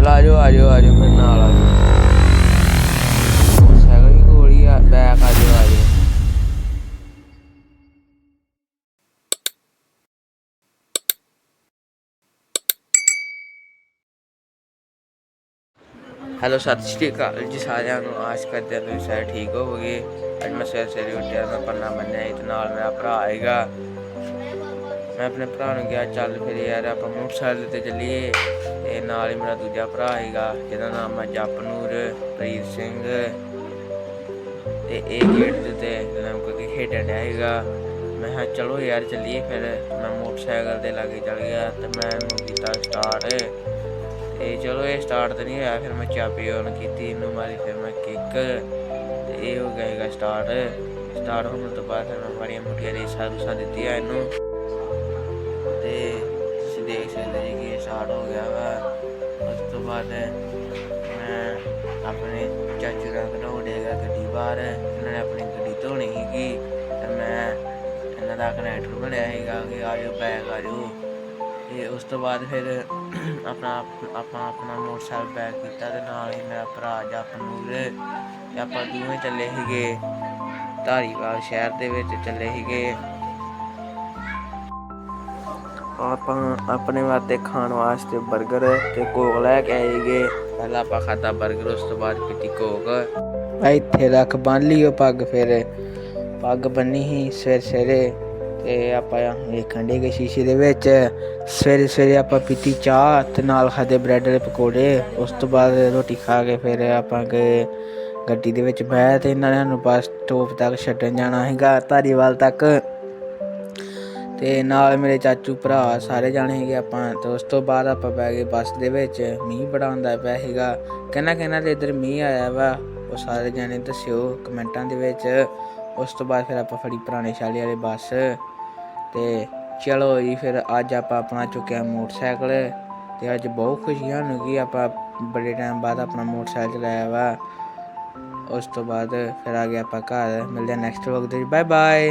ਚਲ ਆ ਜਾਓ ਆ ਮੇਰੇ ਨਾਲ ਆ ਜਾਓ ਵੀ ਕੋਲ ਹੀ ਆ ਬੈਕ ਆ ਜਾਓ ਹੈਲੋ ਸਤਿ ਸ਼੍ਰੀ ਅਕਾਲ ਜੀ ਸਾਰਿਆਂ ਨੂੰ। ਆਸ ਕਰਦੇ ਹਾਂ ਤੁਸੀਂ ਸਾਰੇ ਠੀਕ ਹੋਵੋਗੇ। ਅੱਜ ਮੈਂ ਸਵੇਰੇ ਸਵੇਰੇ ਉੱਠਿਆ, ਮੈਂ ਪੰਨਾ ਬੰਨਿਆ ਸੀ ਨਾਲ ਮੇਰਾ ਭਰਾ ਆਏਗਾ। ਮੈਂ ਆਪਣੇ ਭਰਾ ਨੂੰ ਕਿਹਾ, ਚੱਲ ਫਿਰ ਯਾਰ ਆਪਾਂ ਮੋਟਰਸਾਈਕਲ ਤੇ ਚੱਲੀਏ ਤੇ ਨਾਲ ਹੀ ਮੇਰਾ ਦੂਜਾ ਭਰਾ ਆਏਗਾ ਜਿਹਦਾ ਨਾਮ ਹੈ ਜਪਨੂਰ ਪ੍ਰੀਤ ਸਿੰਘ। ਤੇ ਇਹ ਗੇਟ ਦੇ ਤੇ ਲੰਮ ਕੇ ਖੇਡਣ ਡਿਆ ਹੈਗਾ। ਮੈਂ ਕਿਹਾ, ਚਲੋ ਯਾਰ ਚੱਲੀਏ ਫਿਰ। ਮੈਂ ਮੋਟਰਸਾਈਕਲ ਤੇ ਲਾਗੇ ਚੱਲ ਗਿਆ ਤੇ ਮੈਂ ਇਹਨੂੰ ਕੀਤਾ ਸਟਾਰਟ ਤੇ ਚਲੋ ਇਹ ਸਟਾਰਟ ਤਾਂ ਨਹੀਂ ਹੋਇਆ, ਫਿਰ ਮੈਂ ਚਾਬੀ ਔਨ ਕੀਤੀ, ਇਹਨੂੰ ਮਾਰੀ, ਫਿਰ ਮੈਂ ਕਿੱਕ ਤੇ ਇਹ ਹੋ ਗਿਆ ਹੈਗਾ ਸਟਾਰਟ ਸਟਾਰਟ ਹੋਣ ਤੋਂ ਬਾਅਦ ਫਿਰ ਮੈਂ ਬੜੀਆਂ ਮੁੱਠੀਆਂ ਰੇਸਾਂ ਰੂਸਾਂ ਦਿੱਤੀਆਂ ਇਹਨੂੰ। ਤੇ ਤੁਸੀਂ ਦੇਖ ਸਕਦੇ ਜੀ ਕਿ ਸਟਾਰਟ ਹੋ ਗਿਆ ਵਾ। ਉਸ ਤੋਂ ਬਾਅਦ ਮੈਂ ਆਪਣੇ ਚਾਚੂ ਦਾ ਕਢਾਉਣੇਗਾ ਗੱਡੀ ਬਾਹਰ। ਇਹਨਾਂ ਨੇ ਆਪਣੀ ਗੱਡੀ ਧੋਣੀ ਸੀਗੀ ਤੇ ਮੈਂ ਇਹਨਾਂ ਦਾ ਕਨੈਕਟਰ ਬਣਿਆ ਸੀਗਾ ਕਿ ਆ ਜਾਓ ਬੈਗ ਆ ਜਾਓ। ਤੇ ਉਸ ਤੋਂ ਬਾਅਦ ਫਿਰ ਆਪਣਾ ਆਪਾਂ ਆਪਣਾ ਮੋਟਰਸਾਈਕਲ ਬੈਕ ਕੀਤਾ ਤੇ ਨਾਲ ਹੀ ਮੇਰਾ ਭਰਾ ਜਪਨੂਰ ਤੇ ਆਪਾਂ ਦੋਵੇਂ ਚੱਲੇ ਸੀਗੇ ਧਾਰੀਵਾਲ ਸ਼ਹਿਰ ਦੇ ਵਿੱਚ ਚੱਲੇ ਸੀਗੇ। ਆਪਾਂ ਆਪਣੇ ਵਾਸਤੇ ਖਾਣ ਵਾਸਤੇ 버ਗਰ ਤੇ ਕੋਕ ਲੈ ਕੇ ਆਏ ਸੀਗੇ ਪਹਿਲਾਂ ਆਪਾਂ ਖਾਦਾ 버ਗਰ ਉਸ ਤੋਂ ਬਾਅਦ ਪੀਤੀ ਕੋਕ। ਇੱਥੇ ਰੱਖ ਬੰਨ ਲਈ ਉਹ ਪੱਗ ਫਿਰ। ਪੱਗ ਬੰਨੀ ਸੀ ਸਵੇਰੇ ਸਵੇਰੇ ਤੇ ਆਪਾਂ ਵੇਖਣ ਦੇ ਗਏ ਸ਼ੀਸ਼ੇ ਦੇ ਵਿੱਚ। ਸਵੇਰੇ ਸਵੇਰੇ ਆਪਾਂ ਪੀਤੀ ਚਾਹ ਤੇ ਨਾਲ ਖਾਦੇ ਬ੍ਰੈਡ ਦੇ ਪਕੌੜੇ। ਉਸ ਤੋਂ ਬਾਅਦ ਰੋਟੀ ਖਾ ਕੇ ਫਿਰ ਆਪਾਂ ਗਏ ਗੱਡੀ ਦੇ ਵਿੱਚ ਬਹਿ ਤੇ ਇਹਨਾਂ ਨੇ ਸਾਨੂੰ ਬੱਸ ਸਟੋਪ ਤੱਕ ਛੱਡਣ ਜਾਣਾ ਹੈਗਾ ਧਾਰੀਵਾਲ ਤੱਕ। ਤੇ ਨਾਲ ਮੇਰੇ ਚਾਚੂ ਭਰਾ ਸਾਰੇ ਜਾਣੇ ਹੈਗੇ ਆਪਾਂ, ਤੇ ਉਸ ਤੋਂ ਬਾਅਦ ਆਪਾਂ ਬੈ ਗਏ ਬੱਸ ਦੇ ਵਿੱਚ, ਮੀਂਹ ਬੜਾ ਆਉਂਦਾ ਪਿਆ ਹੈਗਾ ਕਹਿੰਦਾ ਕਹਿੰਦਾ ਤੇ ਇੱਧਰ ਮੀਂਹ ਆਇਆ ਵਾ, ਉਹ ਸਾਰੇ ਜਾਣੇ ਦੱਸਿਓ ਕਮੈਂਟਾਂ ਦੇ ਵਿੱਚ। ਉਸ ਤੋਂ ਬਾਅਦ ਫਿਰ ਆਪਾਂ ਫੜੀ ਪੁਰਾਣੇ ਸ਼ਾਲੇ ਵਾਲੇ ਬੱਸ। ਤੇ ਚਲੋ ਜੀ, ਫਿਰ ਅੱਜ ਆਪਾਂ ਆਪਣਾ ਚੁੱਕਿਆ ਮੋਟਰਸਾਈਕਲ, ਤੇ ਅੱਜ ਬਹੁਤ ਖੁਸ਼ੀਆਂ ਨੂੰ ਕਿ ਆਪਾਂ ਬੜੇ ਟਾਈਮ ਬਾਅਦ ਆਪਣਾ ਮੋਟਰਸਾਈਕਲ ਚਲਾਇਆ ਵਾ। ਉਸ ਤੋਂ ਬਾਅਦ ਫਿਰ ਆ ਗਿਆ ਆਪਾਂ ਘਰ, ਮਿਲਦੇ ਨੈਕਸਟ ਵਲੌਗ ਦੇ ਬਾਏ ਬਾਏ